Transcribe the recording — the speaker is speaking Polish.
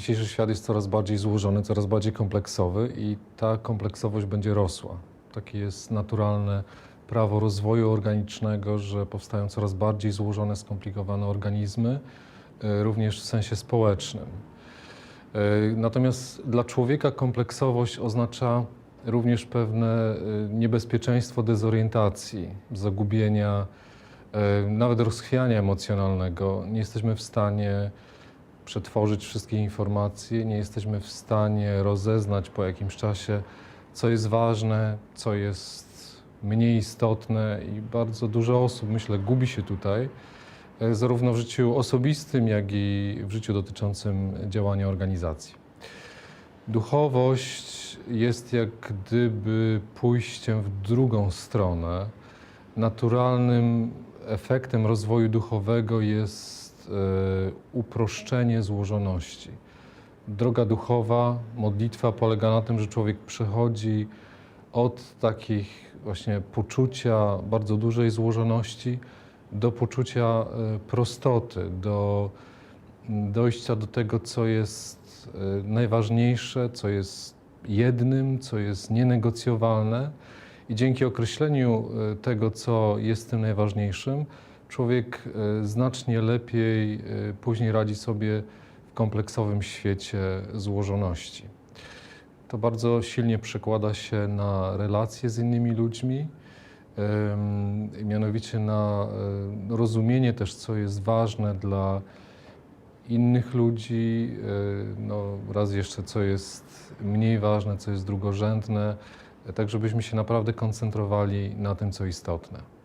dzisiejszy świat jest coraz bardziej złożony, coraz bardziej kompleksowy i ta kompleksowość będzie rosła. Takie jest naturalne prawo rozwoju organicznego, że powstają coraz bardziej złożone, skomplikowane organizmy, e, również w sensie społecznym. E, Natomiast dla człowieka kompleksowość oznacza również pewne e, niebezpieczeństwo dezorientacji, zagubienia, nawet rozchwiania emocjonalnego. Nie jesteśmy w stanie przetworzyć wszystkich informacji, nie jesteśmy w stanie rozeznać po jakimś czasie, co jest ważne, co jest mniej istotne i bardzo dużo osób, myślę, gubi się tutaj, e, zarówno w życiu osobistym, jak i w życiu dotyczącym działania organizacji. Duchowość jest jak gdyby pójściem w drugą stronę. Naturalnym efektem rozwoju duchowego jest e, uproszczenie złożoności. Droga duchowa, modlitwa polega na tym, że człowiek przechodzi od takich właśnie poczucia bardzo dużej złożoności do poczucia e, prostoty, do dojścia do tego, co jest e, najważniejsze, co jest jednym, co jest nienegocjowalne. I dzięki określeniu tego, co jest tym najważniejszym, człowiek e, znacznie lepiej e, później radzi sobie w kompleksowym świecie złożoności. To bardzo silnie przekłada się na relacje z innymi ludźmi, mianowicie na e, rozumienie też, co jest ważne dla innych ludzi, no, raz jeszcze, co jest mniej ważne, co jest drugorzędne, tak żebyśmy się naprawdę koncentrowali na tym, co istotne.